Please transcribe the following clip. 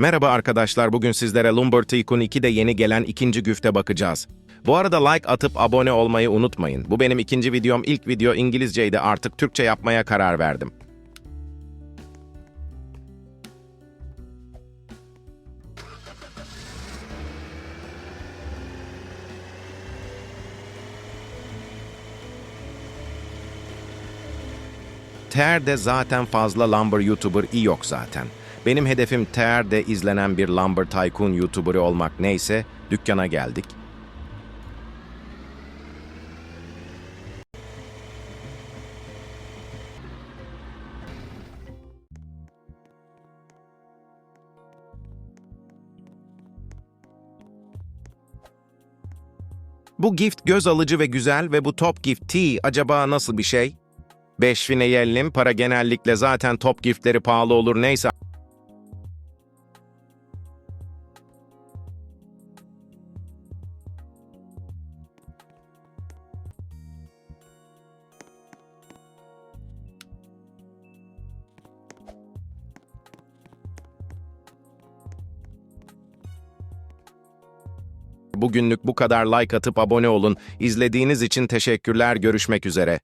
Merhaba arkadaşlar, bugün sizlere Lumber Tycoon 2'de yeni gelen ikinci güfte bakacağız. Bu arada like atıp abone olmayı unutmayın. Bu benim ikinci videom, ilk video İngilizceydi artık Türkçe yapmaya karar verdim. TR'de zaten fazla Lumber YouTuber iyi yok zaten. Benim hedefim TR'de izlenen bir Lumber Tycoon YouTuber'ı olmak neyse dükkana geldik. Bu gift göz alıcı ve güzel ve bu Top Gift T acaba nasıl bir şey? 5 fine yiyelim, para genellikle zaten top giftleri pahalı olur neyse. Bugünlük bu kadar like atıp abone olun. İzlediğiniz için teşekkürler. Görüşmek üzere.